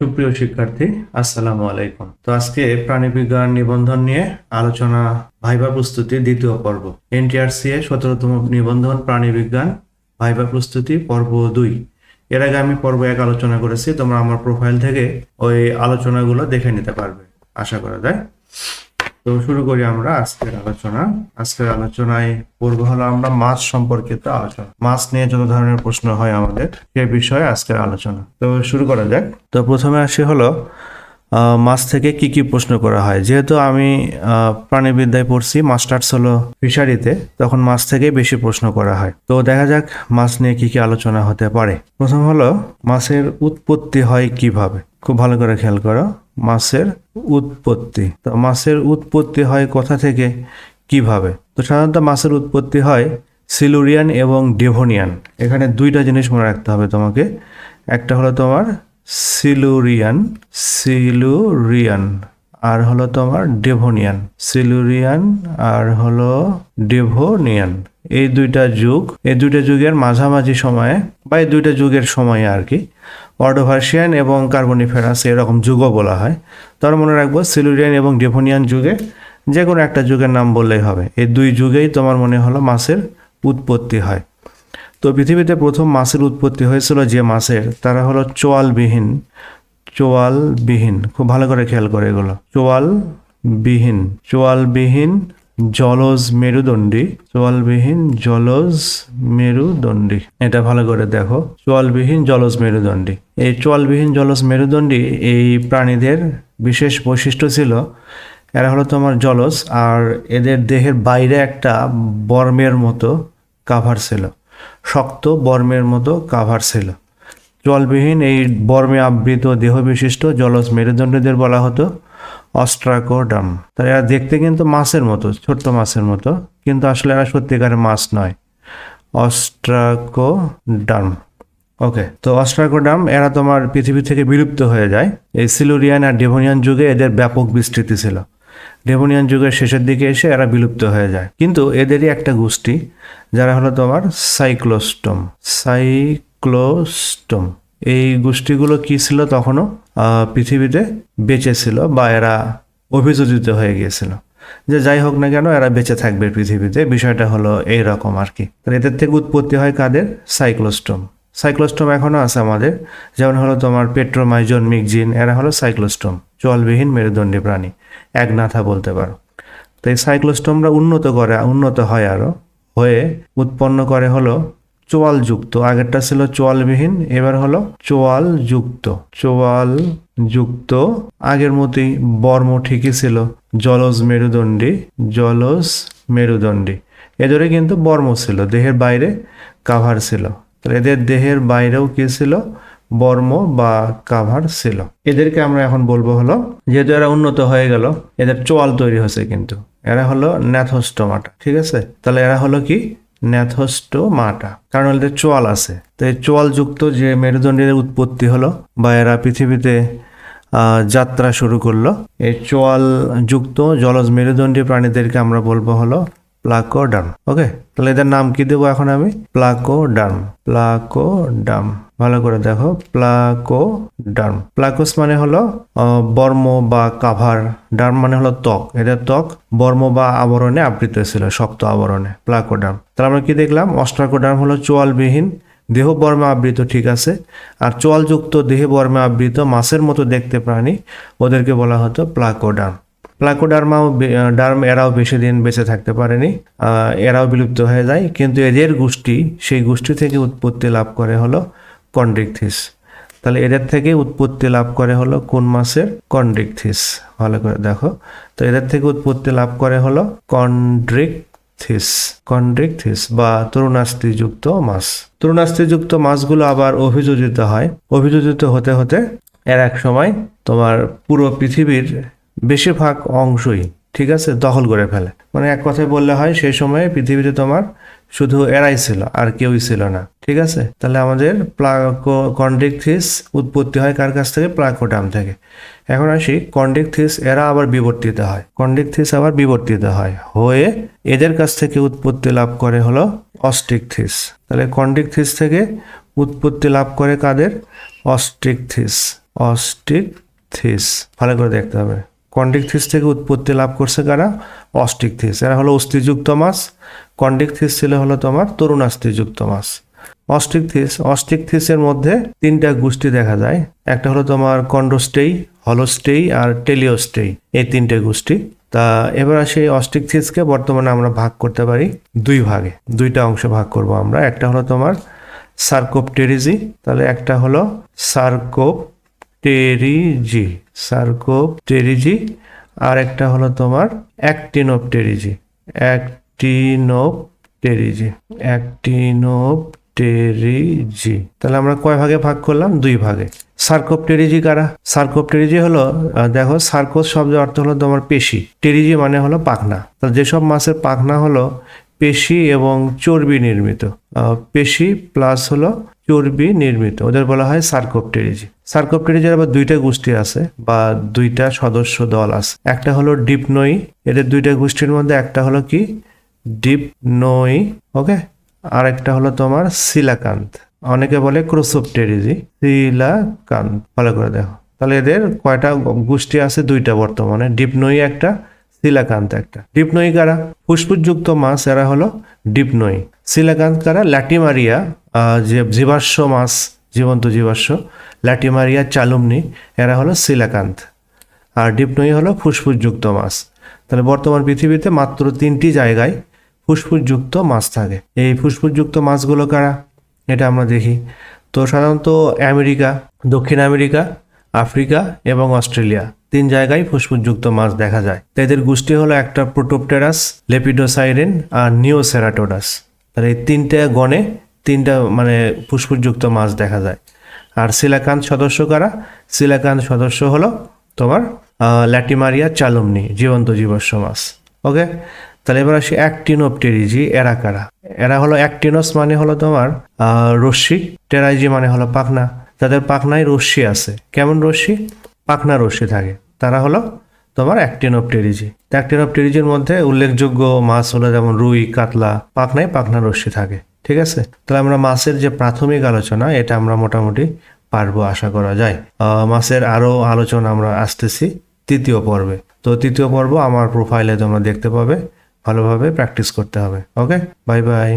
সুপ্রিয় শিক্ষার্থী, আসসালামু আলাইকুম। তো আজকে প্রাণীবিজ্ঞান নিবন্ধন নিয়ে আলোচনা ভাইবা প্রস্তুতি দ্বিতীয় পর্ব। এনটিআরসি এ সতেরোতম নিবন্ধন প্রাণীবিজ্ঞান ভাইবা প্রস্তুতি পর্ব দুই। এর আগে আমি পর্ব এক আলোচনা করেছি, তোমরা আমার প্রোফাইল থেকে ওই আলোচনাগুলো দেখে নিতে পারবে। আশা করা যায়। তো শুরু করি আমরা আজকের আলোচনা। আজকের আলোচনায় পূর্ব হলো আমরা মাছ সম্পর্কিত আলোচনা। মাছ নিয়ে যত ধরনের প্রশ্ন হয় আমাদের, সে বিষয়ে আজকের আলোচনা। তো শুরু করা যাক। তো প্রথমে আসি হলো মাছ থেকে কি কি প্রশ্ন করা হয়? যেহেতু আমি প্রাণীবিদ্যায় পড়ছি, মাস্টার্স হলো ফিশারিতে, তখন মাছ থেকে বেশি প্রশ্ন করা হয়। তো দেখা যাক মাছ নিয়ে কি কি আলোচনা হতে পারে। প্রথম হলো, মাছের উৎপত্তি হয় কীভাবে? খুব ভালো করে খেয়াল করো, মাছের উৎপত্তি। তো মাছের উৎপত্তি হয় কোথা থেকে? কীভাবে? তো সাধারণত মাছের উৎপত্তি হয় সিলুরিয়ান এবং ডেভোনিয়ান। এখানে দুইটা জিনিস মনে রাখতে হবে তোমাকে। একটা হলো তোমার সিলুরিয়ান সিলুরিয়ান, আর হলো তোমার ডেভোনিয়ান। সিলুরিয়ান, আর হলো ডেভোনিয়ান। এই দুইটা যুগ, এই দুইটা যুগের মাঝামাঝি সময়ে, বা এই দুইটা যুগের সময়ে আর কি অর্ডোভার্সিয়ান এবং কার্বনিফেরাস, এরকম যুগও বলা হয়। তার মনে রাখব, সিলুরিয়ান এবং ডেভোনিয়ান যুগে যে কোনো একটা যুগের নাম বললেই হবে। এই দুই যুগেই তোমার মনে হলো মাছের উৎপত্তি হয়। তো পৃথিবীতে প্রথম মাছের উৎপত্তি হয়েছিল যে মাছের, তারা হলো চোয়ালবিহীন চোয়ালবিহীন। খুব ভালো করে খেয়াল করে এগুলো। চোয়ালবিহীন চোয়ালবিহীন জলজ মেরুদণ্ডী, চোয়ালবিহীন জলজ মেরুদণ্ডী। এটা ভালো করে দেখো। চোয়ালবিহীন জলজ মেরুদণ্ডী। এই চোয়ালবিহীন জলজ মেরুদণ্ডী এই প্রাণীদের বিশেষ বৈশিষ্ট্য ছিল, এরা হলো তোমার জলজ, আর এদের দেহের বাইরে একটা বর্মের মতো কাভার ছিল। শক্ত বর্মের মতো কাভার ছিল। জলবিহীন এই বর্মে আবৃত দেহ বিশিষ্ট জলজ মেরুদণ্ডীদের বলা হতো অস্ট্রাকোডাম। তাই এরা দেখতে কিন্তু মাছের মতো, ছোট্ট মাছের মতো, কিন্তু আসলে এরা সত্যিকারের মাছ নয়। অস্ট্রাকোডাম। ওকে, তো অস্ট্রাকোডাম, এরা তোমার পৃথিবী থেকে বিলুপ্ত হয়ে যায়। এই সিলুরিয়ান আর ডেভোনিয়ান যুগে এদের ব্যাপক বিস্তৃতি ছিল। ডেভোনিয়ান যুগের শেষের দিকে এসে এরা বিলুপ্ত হয়ে যায়। কিন্তু এদেরই একটা গোষ্ঠী, যারা হলো তোমার সাইক্লোস্টোম। সাইক্লোস্টোম। এই গোষ্ঠীগুলো কি ছিল তখনও পৃথিবীতে বেঁচে ছিল বা এরা অভিযোজিত হয়ে গিয়েছিল। যে যাই হোক না কেন এরা বেঁচে থাকবে পৃথিবীতে, বিষয়টা হলো এই রকম আর কি। এদের থেকে উৎপত্তি হয় কাদের? সাইক্লোস্টোম। সাইক্লোস্টোম এখনও আছে আমাদের। যেমন হলো তোমার পেট্রোমাইজন মিকজিন এরা হলো সাইক্লোস্টোম। চলবিহীন মেরুদণ্ডী প্রাণী। এক নাথা বলতে পারো। তো এই সাইক্লোস্টোমরা উন্নত করে, উন্নত হয় আরও হয়ে উৎপন্ন করে হলো চোয়াল যুক্ত আগেরটা ছিল চোয়ালবিহীন, এবার হলো চোয়াল যুক্ত চোয়াল যুক্ত আগের মতোই বর্ম ঠিকই ছিল। জলজ মেরুদণ্ডী জলজ মেরুদণ্ডী। এদেরই কিন্তু বর্ম ছিল, দেহের বাইরে কাভার ছিল। তাহলে এদের দেহের বাইরেও কী ছিল? বর্ম বা কাভার ছিল। এদেরকে আমরা এখন বলব হলো, যেহেতু এরা উন্নত হয়ে গেল, এদের চোয়াল তৈরি হয়েছে কিন্তু। এরা হলো ন্যাথোস্টোমাটা ঠিক আছে? তাহলে এরা হলো কি? ন্যাথোস্টোমাটা কারণ এদের চোয়াল আছে। তো এই চোয়ালযুক্ত যে মেরুদণ্ডের উৎপত্তি হলো, বা এরা পৃথিবীতে যাত্রা শুরু করল, এই চোয়াল যুক্ত জলজ মেরুদণ্ডী প্রাণীদেরকে আমরা বলব হলো প্লাকোডার্ম ওকে তাহলে এদের নাম কি দেবো এখন আমি? প্লাকোডার্ম প্লাকোডার্ম ভালো করে দেখো। প্লাকো প্লাকোডার্ম প্লাকোস মানে হলো বর্ম বা কাভার। ডার্ম মানে হলো ত্বক। এদের ত্বক বর্ম বা আবরণে আবৃত ছিল, শক্ত আবরণে। প্লাকোডার্ম তাহলে আমরা কি দেখলাম? অস্ট্রাকোডার্ম হলো চোয়ালবিহীন, দেহ বর্মে আবৃত, ঠিক আছে? আর চোয়ালযুক্ত দেহ বর্মে আবৃত মাছের মতো দেখতে প্রাণী, ওদেরকে বলা হতো প্লাকোডার্ম প্লাকোডার্মাও ডার্ম এরাও বেশি দিন বেঁচে থাকতে পারেনি। এরাও বিলুপ্ত হয়ে যায়। কিন্তু এদের গোষ্ঠী, সেই গোষ্ঠী থেকে উৎপত্তি লাভ করে হলো কন্ড্রিকথিস। তাহলে এদের থেকে উৎপত্তি লাভ করে হলো কোন মাছের কন্ড্রিকথিস। ভালো করে দেখো। তো এদের থেকে উৎপত্তি লাভ করে হলো কন্ড্রিকথিস। কন্ড্রিকথিস বা তরুণাস্থিযুক্ত মাছ তরুণাস্থিযুক্ত মাছগুলো আবার অভিযোজিত হয়। অভিযোজিত হতে হতে এর এক সময় তোমার পুরো পৃথিবীর বেশিরভাগ অংশই, ঠিক আছে, দখল করে ফেলে। মানে এক কথায় বললে হয় সেই সময়ে পৃথিবীতে তোমার শুধু এরাই ছিল, আর কেউই ছিল না, ঠিক আছে? তাহলে আমাদের কন্ডিকথিস উৎপত্তি হয় কার কাছ থেকে? প্লাকোটাম থেকে। এখন আসি, কন্ডিকথিস এরা আবার বিবর্তিত হয়। কন্ডিকথিস আবার বিবর্তিত হয়। হয়ে এদের কাছ থেকে উৎপত্তি লাভ করে হলো অস্টিকথিস। তাহলে কন্ডিকথিস থেকে উৎপত্তি লাভ করে কাদের? অস্ট্রিকথিস অস্টিক থিস ভালো করে দেখতে হবে। কন্ডিক থিস থেকে উৎপত্তি লাভ করছে কারা? অস্টিকথিস এরা হলো অস্থিযুক্ত মাছ। কন্ডিক থিস ছিল হলো তোমার তরুণাস্থিযুক্ত মাছ। অস্টিক থিস অস্টিক থিসের মধ্যে তিনটা গোষ্ঠী দেখা যায়। একটা হলো তোমার কন্ডোস্টেই, হলোস্টেই আর টেলিওস্টেই। এই তিনটে গোষ্ঠী। তা এবার আসি অস্টিক থিসকে বর্তমানে আমরা ভাগ করতে পারি দুই ভাগে। দুইটা অংশ ভাগ করব আমরা। একটা হলো তোমার সার্কোপটেরিজি। তাহলে একটা হলো সার্কোপটেরিজি। সার্কোপটেরিজি আর একটা হলো তোমার অ্যাক্টিনোপটেরিজি। Actinopterygii Actinopterygii. তাহলে আমরা কয় ভাগে ভাগ করলাম? দুই ভাগে। সার্কোপটেরিজি কারা? সার্কোপটেরিজি হলো দেখো সার্কোস শব্দের অর্থ হলো তোমার পেশি। টেরিজি মানে হলো পাখনা। তো যেসব মাছের পাখনা হলো, পেশি এবং চর্বি নির্মিত। পেশি প্লাস হলো চর্বি নির্মিত। ওদের বলা হয় সার্কোপটেরিজি সার্কোপটেরিজির আবার দুইটা গোষ্ঠী আছে বা দুইটা সদস্য দল আছে। একটা হলো ডিপনই, এদের দুইটা গোষ্ঠীর মধ্যে একটা হলো কি? ডিপ ডিপনই, ওকে? আর একটা হলো তোমার সিলাকান্ত অনেকে বলে ক্রোসোপটেরিজি সিলাকান্ত ভালো করে দেখো। তাহলে এদের কয়টা গোষ্ঠী আছে? দুইটা বর্তমানে। ডিপনই একটা, শিলাকান্ত একটা। ডিপনই কারা? ফুসফুসযুক্ত মাছ, এরা হলো ডিপনই। শিলাকান্ত কারা? ল্যাটিমারিয়া জীবাশ্ম মাছ জীবন্ত জীবাশ্ম ল্যাটিমারিয়া চালুমনি, এরা হলো সিলাকান্ত। আর ডিপনই হলো ফুসফুসযুক্ত মাছ তাহলে বর্তমান পৃথিবীতে মাত্র তিনটি জায়গায় ফুসফুসযুক্ত মাছ থাকে। এই ফুসফুসযুক্ত মাছগুলো কারা? এটা আমরা দেখি। তো সাধারণত আমেরিকা, দক্ষিণ আমেরিকা, আফ্রিকা এবং অস্ট্রেলিয়া তিন জায়গায় ফুসফুসযুক্ত মাছ দেখা যায়। তো এদের গোষ্ঠী হলো একটা প্রোটোপটেরাস, লেপিডোসাইরিন আর নিওসেরাটোডাস। তাহলে এই তিনটে গণে তিনটা মানে ফুসফুসযুক্ত মাছ দেখা যায়। আর সিলাকান্ত সদস্য কারা? সিলাকান্ত সদস্য হলো তোমার ল্যাটিমারিয়া চালুমনি, জীবন্ত জীবাশ্ম মাছ। ওকে? তাহলে এবার আসি অ্যাক্টিনোপটেরিজি, এরা কারা? এরা হলো অ্যাক্টিনোস মানে হলো তোমার রশ্মি, টেরাইজি মানে হলো পাখনা। যাদের পাখনায় রশ্মি আছে। কেমন রশ্মি? পাখনা রশ্মি থাকে। তারা হলো তোমার অ্যাক্টিনোপটেরিজি অ্যাক্টিনোপটেরিজির মধ্যে উল্লেখযোগ্য মাছ হলো যেমন রুই, কাতলা, পাখনায় পাখনা রশ্মি থাকে, ঠিক আছে? তাহলে আমরা মাছের যে প্রাথমিক আলোচনা, এটা আমরা মোটামুটি পারব আশা করা যায়। মাছের আরও আলোচনা আমরা আসতেছি তৃতীয় পর্বে। তো তৃতীয় পর্ব আমার প্রোফাইলে তোমরা দেখতে পাবে, ভালোভাবে প্র্যাকটিস করতে হবে ওকে বাই বাই